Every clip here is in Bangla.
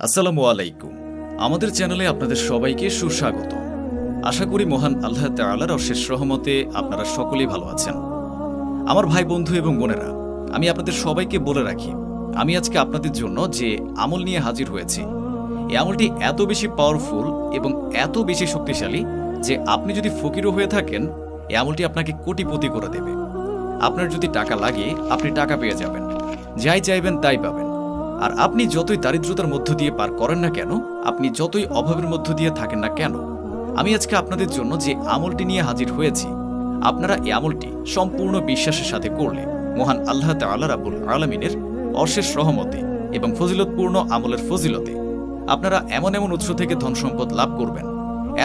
আসসালামু আলাইকুম। আমাদের চ্যানেলে আপনাদের সবাইকে সুস্বাগত। আশা করি মহান আল্লাহ তাআলার অশেষ রহমতে আপনারা সকলেই ভালো আছেন। আমার ভাই বন্ধু এবং বোনেরা, আমি আপনাদের সবাইকে বলে রাখি, আমি আজকে আপনাদের জন্য যে আমল নিয়ে হাজির হয়েছি, এই আমলটি এত বেশি পাওয়ারফুল এবং এত বেশি শক্তিশালী যে আপনি যদি ফকিরও হয়ে থাকেন, এই আমলটি আপনাকে কোটিপতি করে দেবে। আপনার যদি টাকা লাগে, আপনি টাকা পেয়ে যাবেন। যাই চাইবেন, তাই পাবেন। আর আপনি যতই দারিদ্রতার মধ্য দিয়ে পার করেন না কেন, আপনি যতই অভাবের মধ্য দিয়ে থাকেন না কেন, আমি আজকে আপনাদের জন্য যে আমলটি নিয়ে হাজির হয়েছি, আপনারা এই আমলটি সম্পূর্ণ বিশ্বাসের সাথে করলে মহান আল্লাহ তাল্লাহ রাবুল আলমিনের অশেষ রহমতে এবং ফজিলতপূর্ণ আমলের ফজিলতে আপনারা এমন এমন উৎস থেকে ধন সম্পদ লাভ করবেন,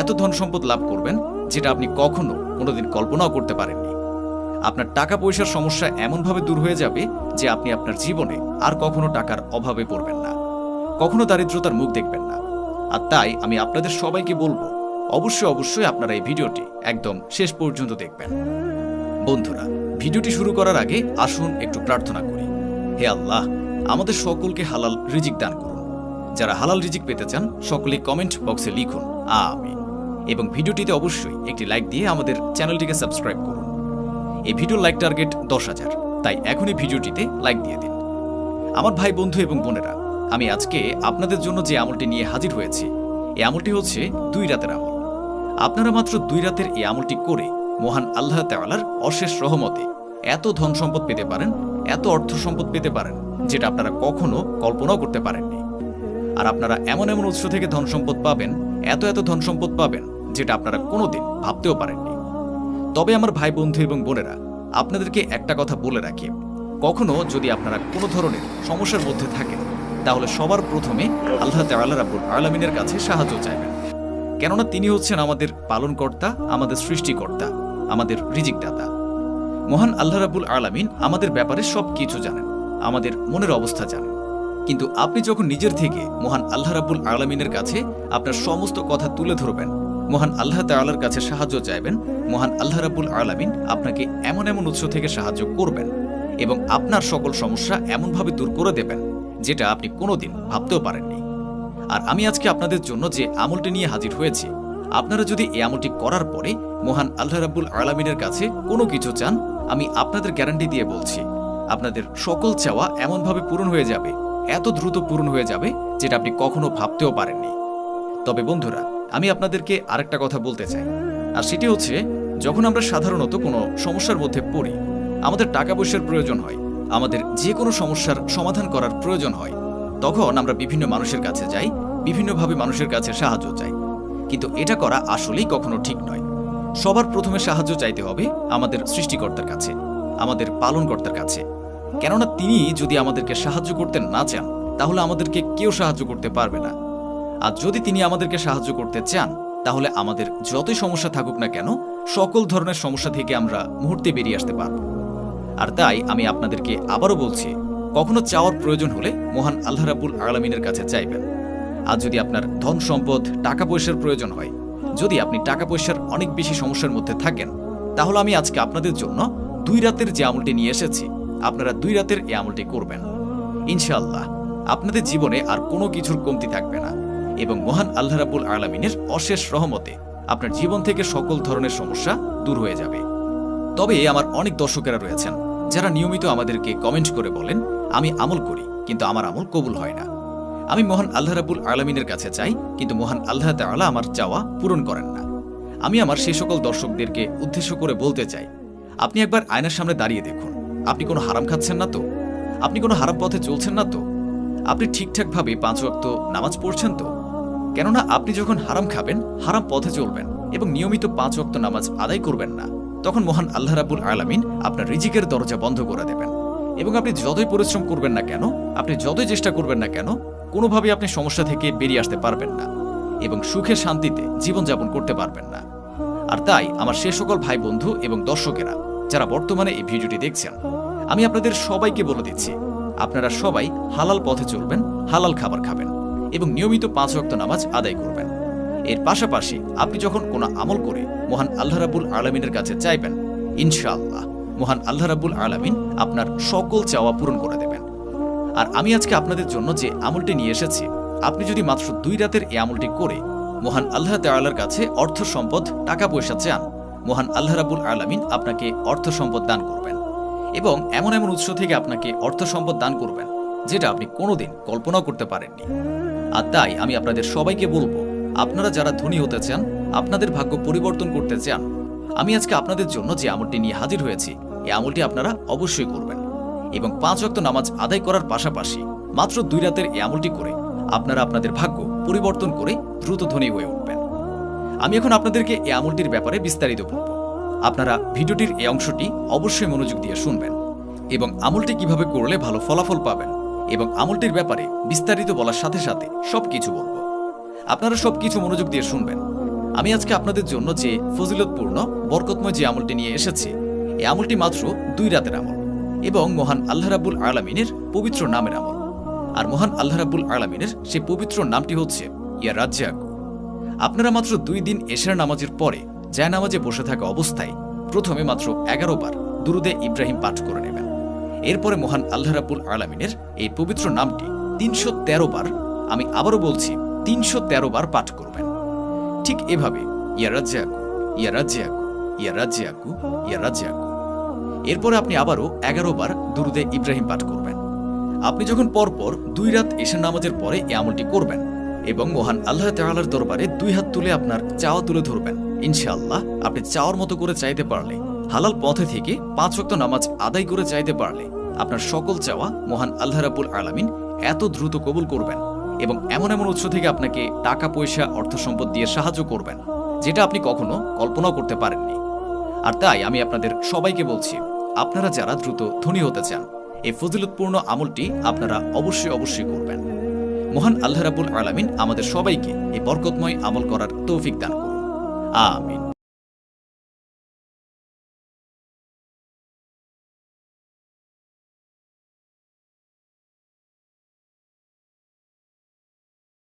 এত ধন সম্পদ লাভ করবেন যেটা আপনি কখনো কোনোদিন কল্পনাও করতে পারেননি। আপনার টাকা পয়সার সমস্যা এমনভাবে দূর হয়ে যাবে যে আপনি আপনার জীবনে আর কখনো টাকার অভাবে পড়বেন না। কখনো দারিদ্রতার মুখ দেখবেন না। আর তাই আমি আপনাদের সবাইকে বলব, অবশ্যই অবশ্যই আপনারা এই ভিডিওটি একদম শেষ পর্যন্ত দেখবেন। বন্ধুরা, ভিডিওটি শুরু করার আগে আসুন একটু প্রার্থনা করি। হে আল্লাহ, আমাদের সকলকে হালাল রিজিক দান করুন। যারা হালাল রিজিক পেতে চান, সকলে কমেন্ট বক্সে লিখুন আমি এবং ভিডিওটিতে অবশ্যই একটি লাইক দিয়ে আমাদের চ্যানেলটিকে সাবস্ক্রাইব করুন। এই ভিডিওর লাইক টার্গেট দশ হাজার। তাই এখনই ভিডিওটিতে লাইক দিয়ে দিন। আমার ভাই বন্ধু এবং বোনেরা, আমি আজকে আপনাদের জন্য যে আমলটি নিয়ে হাজির হয়েছি, এই আমলটি হচ্ছে দুই রাতের আমল। আপনারা মাত্র দুই রাতের এই আমলটি করে মহান আল্লাহ তাআলার অশেষ রহমতে এত ধন সম্পদ পেতে পারেন, এত অর্থ সম্পদ পেতে পারেন, যেটা আপনারা কখনো কল্পনাও করতে পারেননি। আর আপনারা এমন এমন উৎস থেকে ধন সম্পদ পাবেন, এত এত ধন সম্পদ পাবেন, যেটা আপনারা কোনোদিন ভাবতেও পারেননি। তবে আমার ভাই বন্ধু এবং বোনেরা, আপনাদেরকে একটা কথা বলে রাখি। কখনো যদি আপনারা কোনো ধরনের সমস্যার মধ্যে থাকেন, তাহলে সবার প্রথমে আল্লাহ রাব্বুল আলামিনের কাছে সাহায্য চাইবেন। কেননা তিনি হচ্ছেন আমাদের পালনকর্তা, আমাদের সৃষ্টিকর্তা, আমাদের রিজিকদাতা। মহান আল্লাহ রাব্বুল আলামিন আমাদের ব্যাপারে সব কিছু জানেন, আমাদের মনের অবস্থা জানেন। কিন্তু আপনি যখন নিজের থেকে মহান আল্লাহ রাবুল আলামিনের কাছে আপনার সমস্ত কথা তুলে ধরবেন মহান আল্লাহ তাআলার কাছে সাহায্য চাইবেন, মহান আল্লাহ রাব্বুল আলামিন আপনাকে এমন এমন উৎস থেকে সাহায্য করবেন এবং আপনার সকল সমস্যা এমনভাবে দূর করে দেবেন যেটা আপনি কোনোদিন ভাবতেও পারেননি। আর আমি আজকে আপনাদের জন্য যে আমলটি নিয়ে হাজির হয়েছি, আপনারা যদি এই আমলটি করার পরে মহান আল্লাহ রাবুল আলামিনের কাছে কোনো কিছু চান, আমি আপনাদের গ্যারান্টি দিয়ে বলছি, আপনাদের সকল চাওয়া এমনভাবে পূরণ হয়ে যাবে, এত দ্রুত পূরণ হয়ে যাবে যেটা আপনি কখনো ভাবতেও পারেননি। তবে বন্ধুরা আমি আপনাদেরকে আরেকটা কথা বলতে চাই। আর সেটি হচ্ছে, যখন আমরা সাধারণত কোনো সমস্যার মধ্যে পড়ি, আমাদের টাকা পয়সার প্রয়োজন হয়, আমাদের যে কোনো সমস্যার সমাধান করার প্রয়োজন হয়, তখন আমরা বিভিন্ন মানুষের কাছে যাই, বিভিন্নভাবে মানুষের কাছে সাহায্য চাই। কিন্তু এটা করা আসলেই কখনো ঠিক নয়। সবার প্রথমে সাহায্য চাইতে হবে আমাদের সৃষ্টিকর্তার কাছে, আমাদের পালনকর্তার কাছে। কেননা তিনি যদি আমাদেরকে সাহায্য করতে না চান, তাহলে আমাদেরকে কেউ সাহায্য করতে পারবে না। আর যদি তিনি আমাদেরকে সাহায্য করতে চান, তাহলে আমাদের যতই সমস্যা থাকুক না কেন, সকল ধরনের সমস্যা থেকে আমরা মুহূর্তে বেরিয়ে আসতে পারব। আর তাই আমি আপনাদেরকে আবারও বলছি, কখনো চাওয়ার প্রয়োজন হলে মহান আল্লাহ রাবুল আলমিনের কাছে চাইবেন। আর যদি আপনার ধন সম্পদ, টাকা পয়সার প্রয়োজন হয়, যদি আপনি টাকা পয়সার অনেক বেশি সমস্যার মধ্যে থাকেন, তাহলে আমি আজকে আপনাদের জন্য দুই রাতের যে আমলটি নিয়ে এসেছি, আপনারা দুই রাতের এই আমলটি করবেন। ইনশাআল্লাহ, আপনাদের জীবনে আর কোনো কিছুর কমতি থাকবে না। এবং মহান আল্লাহ রাবুল আলমিনের অশেষ রহমতে আপনার জীবন থেকে সকল ধরনের সমস্যা দূর হয়ে যাবে। তবে আমার অনেক দর্শকেরা রয়েছেন, যারা নিয়মিত আমাদেরকে কমেন্ট করে বলেন, আমি আমল করি, কিন্তু আমার আমল কবুল হয় না। আমি মহান আল্লাহ রাবুল আলমিনের কাছে চাই, কিন্তু মহান আল্লাহ তাআলা আমার চাওয়া পূরণ করেন না। আমি আমার সে সকল দর্শকদেরকে উদ্দেশ্য করে বলতে চাই, আপনি একবার আয়নার সামনে দাঁড়িয়ে দেখুন, আপনি কোনো হারাম খাচ্ছেন না তো? আপনি কোনো হারাম পথে চলছেন না তো? আপনি ঠিকঠাকভাবে পাঁচ ওয়াক্ত নামাজ পড়ছেন তো? কেননা আপনি যখন হারাম খাবেন, হারাম পথে চলবেন এবং নিয়মিত পাঁচ ওয়াক্ত নামাজ আদায় করবেন না, তখন মহান আল্লাহ রাবুল আলামিন আপনার রিজিকের দরজা বন্ধ করে দেবেন। এবং আপনি যতই পরিশ্রম করবেন না কেন, আপনি যতই চেষ্টা করবেন না কেন, কোনোভাবে আপনি সমস্যা থেকে বেরিয়ে আসতে পারবেন না এবং সুখে শান্তিতে জীবনযাপন করতে পারবেন না। আর তাই আমার সে সকল ভাই বন্ধু এবং দর্শকেরা, যারা বর্তমানে এই ভিডিওটি দেখছেন, আমি আপনাদের সবাইকে বলে দিচ্ছি, আপনারা সবাই হালাল পথে চলবেন, হালাল খাবার খাবেন। এবং নিয়মিত পাঁচ ওয়াক্ত নামাজ আদায় করবেন। এর পাশাপাশি আপনি যখন কোনো আমল করে মহান আল্লাহ রাবুল আলমিনের কাছে চাইবেন, ইনশাআল্লাহ মহান আল্লাহ রাবুল আলমিন আপনার সকল চাওয়া পূরণ করে দেবেন। আর আমি আজকে আপনাদের জন্য যে আমলটি নিয়ে এসেছি, আপনি যদি মাত্র দুই রাতের এই আমলটি করে মহান আল্লাহ তাআলার কাছে অর্থ সম্পদ, টাকা পয়সা চান, মহান আল্লাহ রাবুল আলামিন আপনাকে অর্থ সম্পদ দান করবেন। এবং এমন এমন উৎস থেকে আপনাকে অর্থ সম্পদ দান করবেন, যেটা আপনি কোনোদিন কল্পনাও করতে পারেননি। আর তাই আমি আপনাদের সবাইকে বলব, আপনারা যারা ধনী হতে চান, আপনাদের ভাগ্য পরিবর্তন করতে চান, আমি আজকে আপনাদের জন্য যে আমলটি নিয়ে হাজির হয়েছি এই আমলটি আপনারা অবশ্যই করবেন। এবং পাঁচ ওয়াক্ত নামাজ আদায় করার পাশাপাশি মাত্র দুই রাতের এই আমলটি করে আপনারা আপনাদের ভাগ্য পরিবর্তন করে দ্রুত ধনী হয়ে উঠবেন। আমি এখন আপনাদেরকে এই আমলটির ব্যাপারে বিস্তারিত বলব। আপনারা ভিডিওটির এই অংশটি অবশ্যই মনোযোগ দিয়ে শুনবেন এবং আমলটি কীভাবে করলে ভালো ফলাফল পাবেন এবং আমলটির ব্যাপারে বিস্তারিত বলার সাথে সাথে সবকিছু বলব। আপনারা সবকিছু মনোযোগ দিয়ে শুনবেন। আমি আজকে আপনাদের জন্য যে ফজিলতপূর্ণ, বরকতময় যে আমলটি নিয়ে এসেছি, এই আমলটি মাত্র দুই রাতের আমল এবং মহান আল্লাহ রাব্বুল আলামিনের পবিত্র নামের আমল। আর মহান আল্লাহ রাব্বুল আলামিনের সে পবিত্র নামটি হচ্ছে ইয়া রাজ্জাকু। আপনারা মাত্র দুই দিন এশার নামাজের পরে জায় নামাজে বসে থাকা অবস্থায় প্রথমে মাত্র এগারো বার দুরুদে ইব্রাহিম পাঠ করে নেবেন। এরপরে মহান আল্লাহ রাব্বুল আলামিনের এই পবিত্র নামটি তিনশো তেরো বার আমি আবারও বলছি, তিনশো তেরো বার পাঠ করবেন। ঠিক এভাবে, ইয়া রাজ্জাকু ইয়া রাজ্জাকু ইয়া রাজ্জাকু ইয়া রাজ্জাকু এরপরে আপনি আবারও এগারো বার দুরুদে ইব্রাহিম পাঠ করবেন। আপনি যখন পরপর দুই রাত এশার নামাজের পরে এই আমলটি করবেন এবং মহান আল্লাহ তাআলার দরবারে দুই হাত তুলে আপনার চাওয়া তুলে ধরবেন, ইনশাআল্লাহ আপনি চাওয়ার মতো করে চাইতে পারলে হালাল পথে থেকে পাঁচ ওয়াক্ত নামাজ আদায় করে চাইতে পারলে আপনার সকল চাওয়া মহান আল্লাহ রাব্বুল আলামিন এত দ্রুত কবুল করবেন এবং এমন এমন উৎস থেকে আপনাকে টাকা, পয়সা, অর্থ সম্পদ দিয়ে সাহায্য করবেন যেটা আপনি কখনো কল্পনাও করতে পারেননি। আর তাই আমি আপনাদের সবাইকে বলছি, আপনারা যারা দ্রুত ধনী হতে চান, এই ফজিলতপূর্ণ আমলটি আপনারা অবশ্যই অবশ্যই করবেন। মহান আল্লাহ রাবুল আলামিন আমাদের সবাইকে এই বরকতময় আমল করার তৌফিক দান করুন। আমিন।